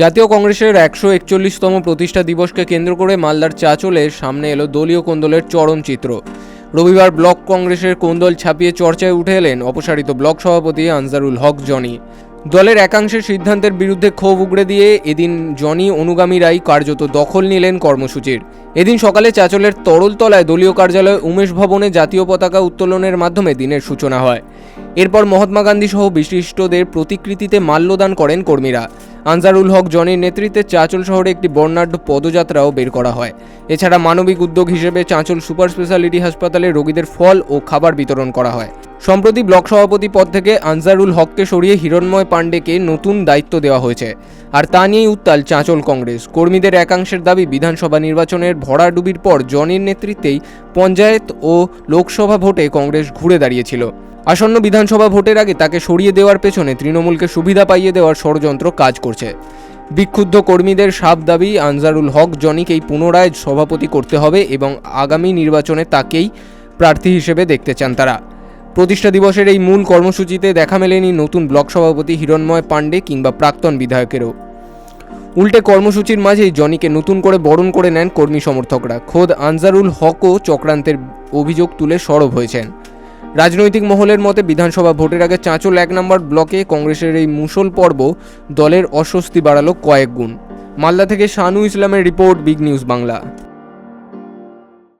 জাতীয় কংগ্রেসের একশো একচল্লিশতম প্রতিষ্ঠা দিবসকে কেন্দ্র করে মালদার চাচলের সামনে এলো দলীয় কোন্দলের চরম চিত্র। রবিবার ব্লক কংগ্রেসের কোন্দল ছাপিয়ে চর্চায় উঠে এলেন অপসারিত ব্লক সভাপতি আনসারুল হক জনি। দলের একাংশের সিদ্ধান্তের বিরুদ্ধে ক্ষোভ উগড়ে দিয়ে এদিন জনি অনুগামীরাই কার্যত দখল নিলেন কর্মসূচির। এদিন সকালে চাচলের তরলতলায় দলীয় কার্যালয় উমেশ ভবনে জাতীয় পতাকা উত্তোলনের মাধ্যমে দিনের সূচনা হয়। এরপর মহাত্মা গান্ধী সহ বিশিষ্টদের প্রতিকৃতিতে মাল্যদান করেন কর্মীরা। আনজারুল হক, জনের নেতৃত্বে চাঁচল শহরে একটি বর্ণাঢ্য পদযাত্রাও বের করা হয়। এছাড়া মানবিক উদ্যোগ হিসেবে চাঁচল সুপার স্পেশালিটি হাসপাতালে রোগীদের ফল ও খাবার বিতরণ করা হয়। সম্প্রতি ব্লক সভাপতি পদ থেকে আনজারুল হককে সরিয়ে হিরণময় পাণ্ডেকে নতুন দায়িত্ব দেওয়া হয়েছে। আর তা নিয়েই উত্তাল চাঁচল কংগ্রেস। কর্মীদের একাংশের দাবি, বিধানসভা নির্বাচনের ভরাডুবির পর জনের নেতৃত্বেই পঞ্চায়েত ও লোকসভা ভোটে কংগ্রেস ঘুরে দাঁড়িয়েছিল। আসন্ন বিধানসভা ভোটের আগে তাকে সরিয়ে দেওয়ার পেছনে তৃণমূলকে সুবিধা পাইয়ে দেওয়ার ষড়যন্ত্র কাজ করছে। বিক্ষুব্ধ কর্মীদের সাফ দাবি আনজারুল হক জনিকেই পুনরায় সভাপতি করতে হবে এবং আগামী নির্বাচনে তাকেই প্রার্থী হিসেবে দেখতে চান তারা। প্রতিষ্ঠা দিবসের এই মূল কর্মসূচিতে দেখা মেলেনি নতুন ব্লক সভাপতি হিরণময় পাণ্ডে কিংবা প্রাক্তন বিধায়কেরও। উল্টে কর্মসূচির মাঝেই জনিকে নতুন করে বরণ করে নেন কর্মী সমর্থকরা। খোদ আনজারুল হকও চক্রান্তের অভিযোগ তুলে সরব হয়েছেন। রাজনৈতিক মহলের মতে বিধানসভা ভোটের আগে চাঁচল এক নম্বর ব্লকে কংগ্রেসের এই মুসল পর্ব দলের অস্বস্তি বাড়ালো কয়েক গুণ। মালদা থেকে শানু ইসলামের রিপোর্ট বিগ নিউজ বাংলা।